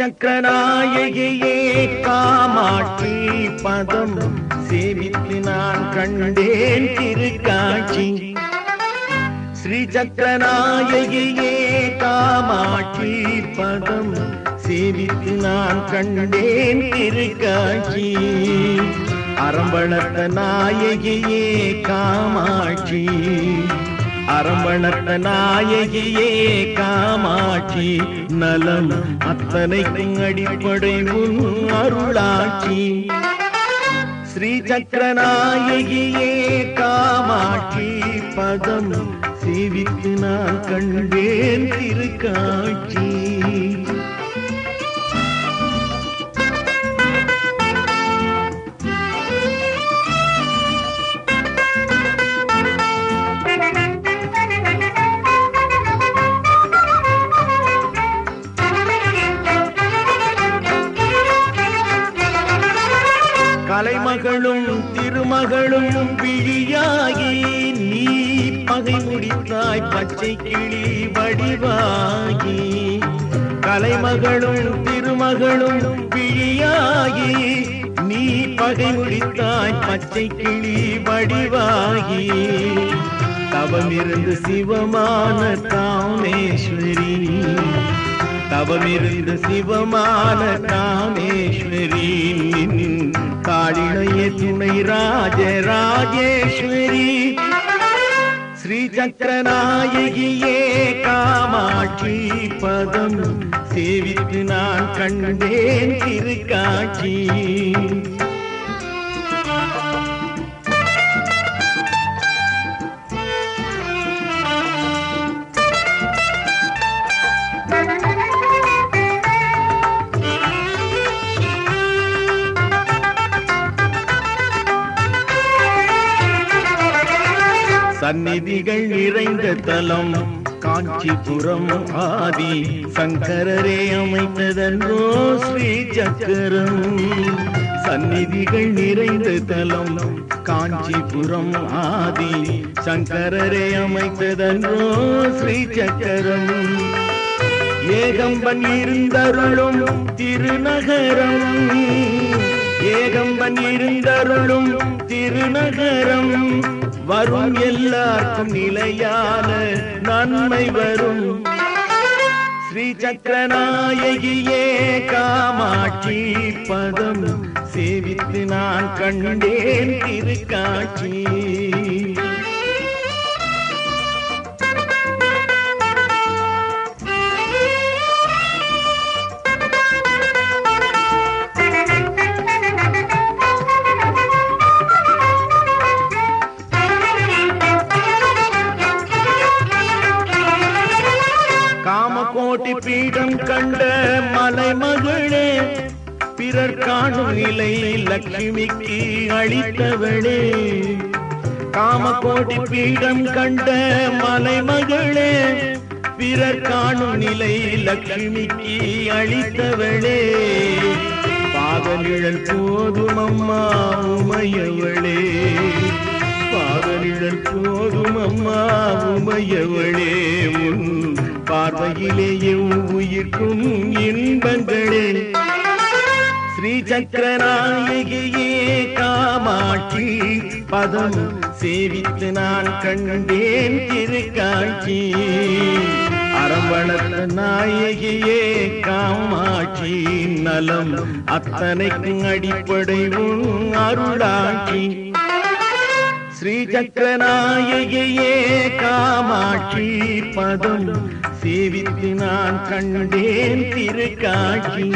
சக்கரநாயகியே காமாட்சி பதம் சேவித்து நான் கண்டேன் திருக்காட்சி. ஸ்ரீ சக்கரநாயகியே காமாட்சி பதம் சேவித்து நான் கண்டேன் திருக்காட்சி. அரம்பணத்த நாயகியே காமாட்சி. அரம்பணத்த நாயகியே காமா ஆட்சி நலம் அத்தனைக்கும் அடிப்படை உன் அருளாட்சி. ஸ்ரீ சக்கரநாயகியே காமாட்சி பதம் சேவித்து நான் கண்டேன் திருக்காட்சி. கலைமகளும் திருமகளும் விழியாகி நீ பகை முடித்தாய் பச்சை கிளி வடிவாகி. கலைமகளும் திருமகளும் விழியாகி நீ பகை முடித்தாய் பச்சை கிளி வடிவாகி. தவமிருந்து சிவமான காமேஸ்வரி தவமிருந்து சிவமான காமேஸ்வரி காளிணையே துணை ராஜராஜேஸ்வரி ஸ்ரீ சக்கரநாயகியே காமாட்சி பதம். சேவித்து நான் கண்டேன் திருக்காட்சி. சந்நிதிகள் நிறைந்த தலம் காஞ்சிபுரம் ஆதி சங்கரரே அமைத்ததன்றோ ஸ்ரீ சக்கரம். சந்நிதிகள் நிறைந்த தலம் காஞ்சிபுரம் ஆதி சங்கரரே அமைத்ததன்றோ ஸ்ரீ சக்கரம். ஏகம்பன் இருந்தருளும் திருநகரம். ஏகம்பன் இருந்தருளும் திருநகரம். வரும் எல்லாருக்கும் நிலையான நன்மை வரும். ஸ்ரீ சக்கரநாயகியே காமாட்சி பதம் சேவித்து நான் கண்டேன் திருக்காட்சி. பிறர் காணும் நிலை லட்சுமிக்கு அளித்தவளே. காமகோட்டி பீடம் கண்ட மலைமகளே பிறர் காணும் நிலை லட்சுமிக்கு அளித்தவளே. பாதநிழல் போதும் அம்மா உமையவளே. பாதநிழல் போதும் அம்மா உமையவளே. உன் பார்வையிலேயே உயிர்க்கும் இன்பங்களே. ஸ்ரீ சக்கரநாயகியே காமாட்சி. பதம் சேவித்து நான் கண்டேன் திருக்காட்சி. அரவணத்த நாயகியே காமாட்சி. நலம் அத்தனைக்கும் அடிப்படை அருளாட்சி. ஸ்ரீ சக்கரநாயகியே காமாட்சி. பதம் சேவித்து நான் கண்டேன் திருக்காட்சி.